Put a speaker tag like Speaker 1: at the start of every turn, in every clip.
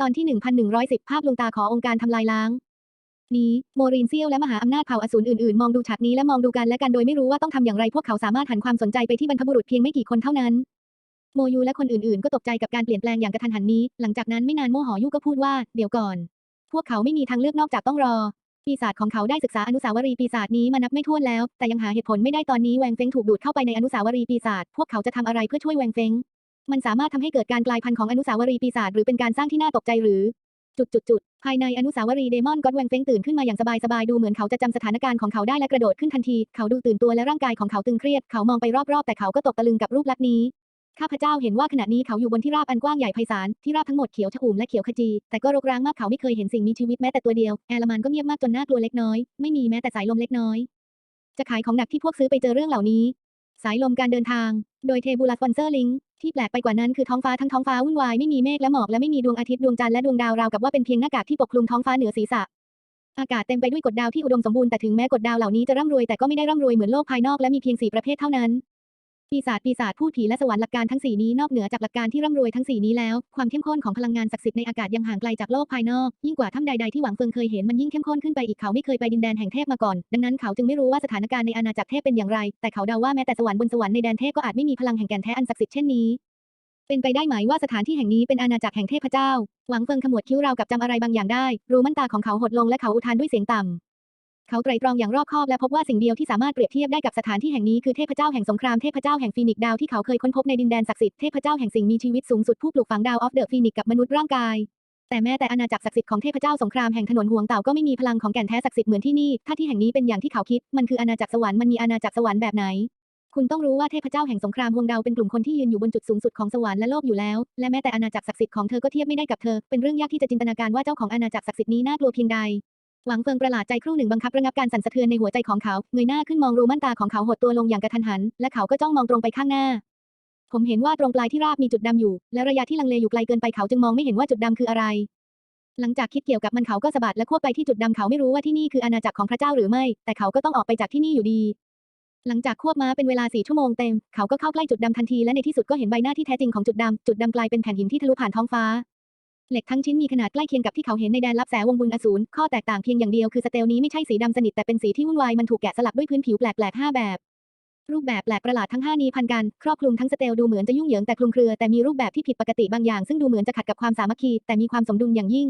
Speaker 1: ตอนที่ 1110 ภาพลวงตาขอองค์การทำลายล้าง นี้ โมรินเซียวและมหาอำนาจเผ่าอสูรอื่นๆ มองดูฉากนี้และมองดูกันและกันโดยไม่รู้ว่าต้องทำอย่างไรพวกเขาสามารถหันความสนใจไปที่บรรพบุรุษเพียงไม่กี่คนเท่านั้น โมยูและคนอื่นๆ ก็ตกใจกับการเปลี่ยนแปลงอย่างกระทันหันนี้ หลังจากนั้นไม่นานโมหอยูก็พูดว่าเดี๋ยวก่อน พวกเขาไม่มีทางเลือกนอกจากต้องรอ ปีศาจของเขาได้ศึกษาอนุสาวรีย์ปีศาจนี้มานับไม่ถ้วนแล้ว แต่ยังหาเหตุผลไม่ได้ตอนนี้แวงเฟงถูกดูดเข้าไปในอนุสาวรีย์ปีศาจพวกเขาจะทำอะไรเพื่อช่วยแวงเฟง มันสามารถทำให้เกิดการกลายพันธุ์ของอนุสาวรีย์ปีศาจหรือเป็นการสร้างที่น่าตกใจหรือ จุดจุดจุดภายในอนุสาวรีย์เดมอนก็อดแวงเฟงตื่นขึ้นมาอย่างสบายสบายดูเหมือนเขาจะจำสถานการณ์ของเขาได้และกระโดดขึ้นทันที เขาดูตื่นตัวและร่างกายของเขาตึงเครียด เขามองไปรอบๆ แต่เขาก็ตกตะลึงกับรูปลักษณ์นี้ข้าพเจ้าเห็นว่าขณะนี้เขาอยู่บนที่ราบอันกว้างใหญ่ไพศาลที่ราบทั้งหมดเขียวชอุ่มและเขียวขจี แต่ก็รกร้างมากเขาไม่เคยเห็นสิ่งมีชีวิตแม้แต่ตัวเดียว แอลมันก็เงียบมากจนน่ากลัวเล็กน้อย ไม่มีแม้แต่สายลมเล็กน้อย จะขายของหนักที่พวกซื้อไปเจอเรื่องเหล่านี้ สายลมการเดินทาง โดยเทบูลาสปอนเซอร์ลิง ที่แปลกไปกว่านั้นคือท้องฟ้าทั้งท้องฟ้าวุ่นวายไม่มีเมฆและหมอกและไม่มีดวงอาทิตย์ดวงจันทร์และดวงดาวราวกับว่าเป็นเพียงหน้ากากที่ปกคลุมท้องฟ้าเหนือศีรษะ อากาศเต็มไปด้วยกฎดาวที่อุดมสมบูรณ์แต่ถึงแม้กฎดาวเหล่านี้จะร่ำรวยแต่ก็ไม่ได้ร่ำรวยเหมือนโลกภายนอกและมีเพียงสี่ประเภทเท่านั้น ปีศาจปีศาจพูดผีและสวรรค์หลักการทั้งสี่นี้นอกเหนือจากหลักการที่ร่ำรวยทั้งสี่นี้แล้ว ความเข้มข้นของพลังงานศักดิ์สิทธิ์ในอากาศยังห่างไกลจากโลกภายนอก ยิ่งกว่าถ้ำใดๆที่หวังเฟิงเคยเห็นมันยิ่งเข้มข้นขึ้นไปอีกเขาไม่เคยไปดินแดนแห่งเทพมาก่อน ดังนั้นเขาจึงไม่รู้ว่าสถานการณ์ในอาณาจักรเทพเป็นอย่างไร แต่เขาเดาว่าแม้แต่สวรรค์บนสวรรค์ในแดนเทพก็อาจไม่มีพลังแห่งแก่นแท้อันศักดิ์สิทธิ์เช่นนี้เป็นไปได้ไหมว่าสถานที่แห่งนี้เป็นอาณาจักรแห่งเทพเจ้า หวังเฟิงขมวดคิ้วราวกับจำอะไรบางอย่างได้ รูมั่นตาของเขาหดลงและเขาอุทานด้วยเสียงต่ำ เขาไตรตรองอย่างรอบคอบและพบว่าสิ่งเดียวที่สามารถเปรียบเทียบได้กับสถานที่แห่งนี้คือเทพเจ้าแห่งสงครามเทพเจ้าแห่งฟีนิกซ์ดาวที่เขาเคยค้นพบในดินแดนศักดิ์สิทธิ์เทพเจ้าแห่งสิ่งมีชีวิตสูงสุดผู้ปลูกฝังดาวออฟเดอะฟีนิกกับมนุษย์ร่างกาย แต่แม้แต่อาณาจักรศักดิ์สิทธิ์ของเทพเจ้าสงครามแห่งถนนห่วงเต่าก็ไม่มีพลังของแก่นแท้ศักดิ์สิทธิ์เหมือนที่นี่ถ้าที่แห่งนี้เป็นอย่างที่เขาคิดมันคืออาณาจักรสวรรค์มันมีอาณาจักรสวรรค์แบบไหนคุณต้องรู้ว่าเทพเจ้าแห่งสงครามวงดาวเป็นกลุ่มคนที่ยืนอยู่บนจุดสูงสุดของสวรรค์และโลกอยู่แล้ว และแม้แต่อาณาจักรศักดิ์สิทธิ์ของเธอก็เทียบไม่ได้กับเธอ เป็นเรื่องยากที่จะจินตนาการว่าเจ้าของอาณาจักรศักดิ์สิทธิ์นี้น่ากลัวเพียงใด หวังเฟิงประหลาดใจครู่หนึ่งบังคับระงับการสั่นสะเทือนในหัวใจของเขาเงยหน้าขึ้นมองรูม่านตาของเขาหดตัวลงอย่างกระทันหัน และเขาก็จ้องมองตรงไปข้างหน้า ผมเห็นว่าตรงปลายที่ราบมีจุดดำอยู่ และระยะที่ลังเลอยู่ไกลเกินไปเขาจึงมองไม่เห็นว่าจุดดำคืออะไร หลังจากคิดเกี่ยวกับมันเขาก็สะบัดและควบไปที่จุดดำเขาไม่รู้ว่าที่นี่คืออาณาจักรของพระเจ้าหรือไม่ แต่เขาก็ต้องออกไปจากที่นี่อยู่ดี หลังจากควบม้าเป็นเวลาสี่ชั่วโมงเต็มเขาก็เข้าใกล้จุดดำทันทีและในที่สุดก็เห็นใบหน้าที่แท้จริงของจุดดำจุดดำกลายเป็นแผ่นหินที่ทะลุผ่านท้องฟ้า เหล็กทั้งชิ้นมีขนาดใกล้เคียงกับที่เขาเห็นในแดนลับแสวงบุญอสูร ข้อแตกต่างเพียงอย่างเดียวคือสเตลนี้ไม่ใช่สีดำสนิทแต่เป็นสีที่วุ่นวายมันถูกแกะสลักด้วยพื้นผิวแปลกๆห้าแบบ รูปแบบแปลกประหลาดทั้งห้านี้พันกันครอบคลุมทั้งสเตลดูเหมือนจะยุ่งเหยิงแต่คลุมเครือแต่มีรูปแบบที่ผิดปกติบางอย่างซึ่งดูเหมือนจะขัดกับความสามัคคีแต่มีความสมดุลอย่างยิ่ง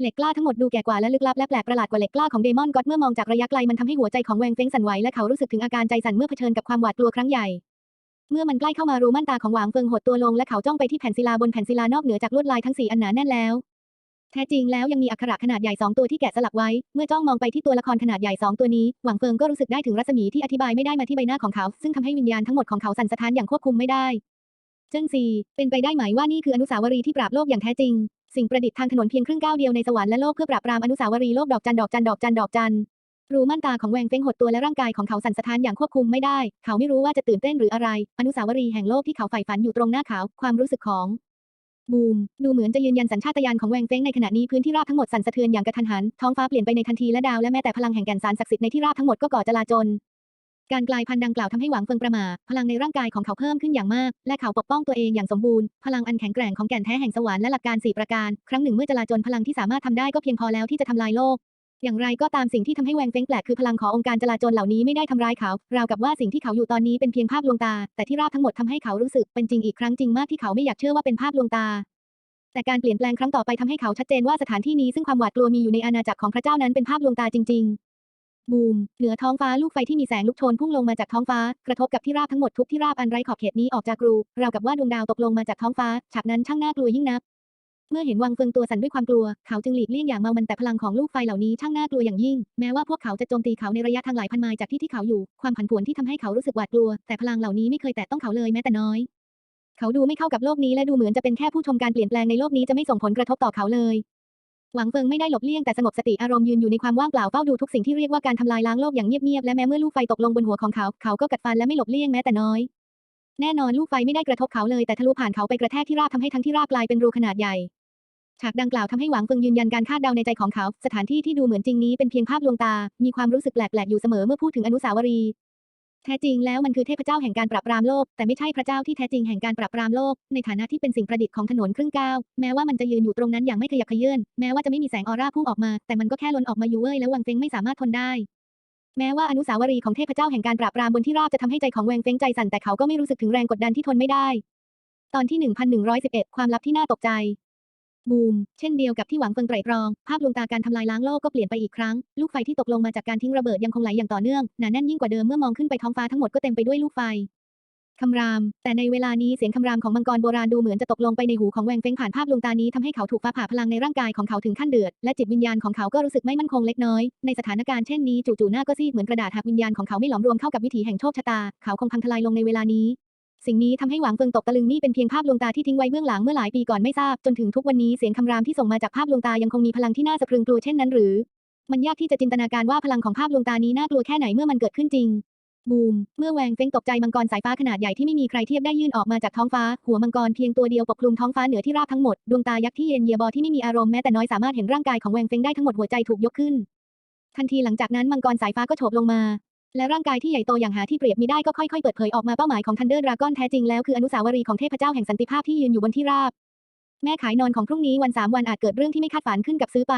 Speaker 1: เหล็กกล้าทั้งหมดดูแก่กว่าและลึกลับและแปลกประหลาดกว่าเหล็กกล้าของเดมอนก็อดเมื่อมองจากระยะไกลมันทำให้หัวใจของแวงเฟ้งสั่นไหวและเขารู้สึกถึงอาการใจสั่นเมื่อเผชิญกับความหวาดกลัวครั้งใหญ่ เมื่อมันใกล้เข้ามารูม่านตาของหวางเฟิงหดตัวลงและเขาจ้องไปที่แผ่นศิลาบนแผ่นศิลานอกเหนือจากลวดลายทั้งสี่อันหนาแน่นแล้ว แท้จริงแล้วยังมีอักขระขนาดใหญ่สองตัวที่แกะสลักไว้ เมื่อจ้องมองไปที่ตัวละครขนาดใหญ่สองตัวนี้หวังเฟิงก็รู้สึกได้ถึงรัศมีที่อธิบายไม่ได้มาที่ใบหน้าของเขา ซึ่งทำให้วิญญาณทั้งหมดของเขาสั่นสะท้านอย่างควบคุมไม่ได้เจิ้งซีเป็นไปได้ไหมว่านี่คืออนุสาวรีย์ที่ปราบโลกอย่างแท้จริง สิ่งประดิษฐ์ทางถนนเพียงครึ่งก้าวเดียวในสวรรค์และโลกเพื่อปราบปรามอนุสาวรีย์โลกดอกจันดอกจันดอกจันดอกจัน รูม่านตาของแวงเฟ้งหดตัวและร่างกายของเขาสั่นสะท้านอย่างควบคุมไม่ได้ เขาไม่รู้ว่าจะตื่นเต้นหรืออะไร อนุสาวรีย์แห่งโลกที่เขาใฝ่ฝันอยู่ตรงหน้าเขา ความรู้สึกของบูมดูเหมือนจะยืนยันสัญชาตญาณของแวงเฟ้งในขณะนี้พื้นที่ราบทั้งหมดสั่นสะเทือนอย่างกระทันหัน ท้องฟ้าเปลี่ยนไปในทันทีและดาวและแม้แต่พลังแห่งแก่นสารศักดิ์สิทธิ์ในที่ราบทั้งหมดก็ก่อจลาจลการกลายพันธุ์ดังกล่าวทำให้หวังเฟิงประหม่าพลังในร่างกายของเขาเพิ่มขึ้นอย่างมาก และเขาปกป้องตัวเองอย่างสมบูรณ์ พลังอันแข็งแกร่งของแก่นแท้แห่งสวรรค์และหลักการสี่ประการ ครั้งหนึ่งเมื่อจลาจลพลังที่สามารถทำได้ก็เพียงพอแล้วที่จะทำลายโลก อย่างไรก็ตามสิ่งที่ทำให้แวงเฟงแปลกคือพลังขององค์การจลาจลเหล่านี้ไม่ได้ทำร้ายเขา ราวกับว่าสิ่งที่เขาอยู่ตอนนี้เป็นเพียงภาพลวงตา แต่ที่ราบทั้งหมดทำให้เขารู้สึกเป็นจริงอีกครั้งจริงมากที่เขาไม่อยากเชื่อว่าเป็นภาพลวงตา แต่การเปลี่ยนแปลงครั้งต่อไปทำให้เขาชัดเจนว่าสถานที่นี้ซึ่งความหวาดกลัวมีอยู่ในอาณาจักรของพระเจ้านั้นเป็นภาพลวงตาจริง ๆบูมเหนือท้องฟ้าลูกไฟที่มีแสงลุกโชนพุ่งลงมาจากท้องฟ้ากระทบกับที่ราบทั้งหมดทุกที่ราบอันไร้ขอบเขตนี้ออกจากรูราวกับว่าดวงดาวตกลงมาจากท้องฟ้าฉากนั้นช่างน่ากลัวยิ่งนัก เมื่อเห็นวังเฟิงตัวสั่นด้วยความกลัว เขาจึงหลีกเลี่ยงอย่างเมามันแต่พลังของลูกไฟเหล่านี้ช่างน่ากลัวอย่างยิ่ง แม้ว่าพวกเขาจะโจมตีเขาในระยะทางหลายพันไมล์จากที่ที่เขาอยู่ ความผันผวนที่ทำให้เขารู้สึกหวาดกลัว แต่พลังเหล่านี้ไม่เคยแตะต้องเขาเลยแม้แต่น้อย เขาดูไม่เข้ากับโลกนี้และดูเหมือนจะเป็นแค่ผู้ชมการเปลี่ยนแปลงในโลกนี้จะไม่ส่งผลกระทบต่อเขาเลย หวังเฟิงไม่ได้หลบเลี่ยงแต่สงบสติอารมณ์ยืนอยู่ในความว่างเปล่าเฝ้าดูทุกสิ่งที่เรียกว่าการทำลายล้างโลกอย่างเงียบๆและแม้เมื่อลูกไฟตกลงบนหัวของเขาเขาก็กัดฟันและไม่หลบเลี่ยงแม้แต่น้อยแน่นอนลูกไฟไม่ได้กระทบเขาเลยแต่ทะลุผ่านเขาไปกระแทกที่ราบทำให้ทั้งที่ราบกลายเป็นรูขนาดใหญ่ ฉากดังกล่าวทำให้หวังเฟิงยืนยันการคาดเดาในใจของเขา สถานที่ที่ดูเหมือนจริงนี้เป็นเพียงภาพลวงตา มีความรู้สึกแปลกๆอยู่เสมอเมื่อพูดถึงอนุสาวรีย์แท้จริงแล้วมันคือเทพเจ้าแห่งการปราบปรามโลก แต่ไม่ใช่พระเจ้าที่แท้จริงแห่งการปราบปรามโลก ในฐานะที่เป็นสิ่งประดิษฐ์ของถนนครึ่งก้าว แม้ว่ามันจะยืนอยู่ตรงนั้นอย่างไม่ขยับเขยื้อน แม้ว่าจะไม่มีแสงออร่าพุ่งออกมา แต่มันก็แค่ล้นออกมาอยู่เว้ยแล้ววังเฟงไม่สามารถทนได้ แม้ว่าอนุสาวรีย์ของเทพเจ้าแห่งการปราบปรามบนที่ราบจะทำให้ใจของแวงเฟงใจสั่นแต่เขาก็ไม่รู้สึกถึงแรงกดดันที่ทนไม่ได้ ตอนที่ 1111 ความลับที่น่าตกใจ บูม เช่นเดียวกับที่หวังเฟิงไตรตรอง ภาพลวงตาการทำลายล้างโลกก็เปลี่ยนไปอีกครั้ง ลูกไฟที่ตกลงมาจากการทิ้งระเบิดยังคงไหลอย่างต่อเนื่อง หนาแน่นยิ่งกว่าเดิมเมื่อมองขึ้นไปท้องฟ้าทั้งหมดก็เต็มไปด้วยลูกไฟคำราม แต่ในเวลานี้เสียงคำรามของมังกรโบราณดูเหมือนจะตกลงไปในหูของแวงเฟงผ่านภาพลวงตานี้ทำให้เขาถูกฟ้าผ่าพลังในร่างกายของเขาถึงขั้นเดือด และจิตวิญญาณของเขาก็รู้สึกไม่มั่นคงเล็กน้อย ในสถานการณ์เช่นนี้จู่ๆหน้าก็ซีดเหมือนกระดาษหากวิญญาณของเขาไม่หลอมรวมเข้ากับวิถีแห่งโชคชะตา เขาคงพังทลายลงในเวลานี้ สิ่งนี้ทำให้หวังเฟิงตกตะลึงนี่เป็นเพียงภาพลวงตาที่ทิ้งไว้เบื้องหลังเมื่อหลายปีก่อนไม่ทราบจนถึงทุกวันนี้เสียงคำรามที่ส่งมาจากภาพลวงตายังคงมีพลังที่น่าสะพรึงกลัวเช่นนั้นหรือ มันยากที่จะจินตนาการว่าพลังของภาพลวงตานี้น่ากลัวแค่ไหนเมื่อมันเกิดขึ้นจริง บูม เมื่อแวงเฟ้งตกใจมังกรสายฟ้าขนาดใหญ่ที่ไม่มีใครเทียบได้ยื่นออกมาจากท้องฟ้า หัวมังกรเพียงตัวเดียวปกคลุมท้องฟ้าเหนือที่ราบทั้งหมดดวงตายักษ์ที่เย็นเยียบอที่ไม่มีอารมณ์แม้แต่น้อยสามารถเห็นร่างกายของแวงเฟ้งได้ทั้งหมดหัวใจถูกยกขึ้น ทันทีหลังจากนั้นมังกรสายฟ้าก็โฉบลงมา และร่างกายที่ใหญ่โตอย่างหาที่เปรียบมิได้ก็ค่อยๆเปิดเผยออกมาเป้าหมายของทันเดอร์ดราก้อนแท้จริงแล้วคืออนุสาวรีย์ของเทพเจ้าแห่งสันติภาพที่ยืนอยู่บนที่ราบ แม่ขายนอนของพรุ่งนี้วันสามวันอาจเกิดเรื่องที่ไม่คาดฝันขึ้นกับซื้อไป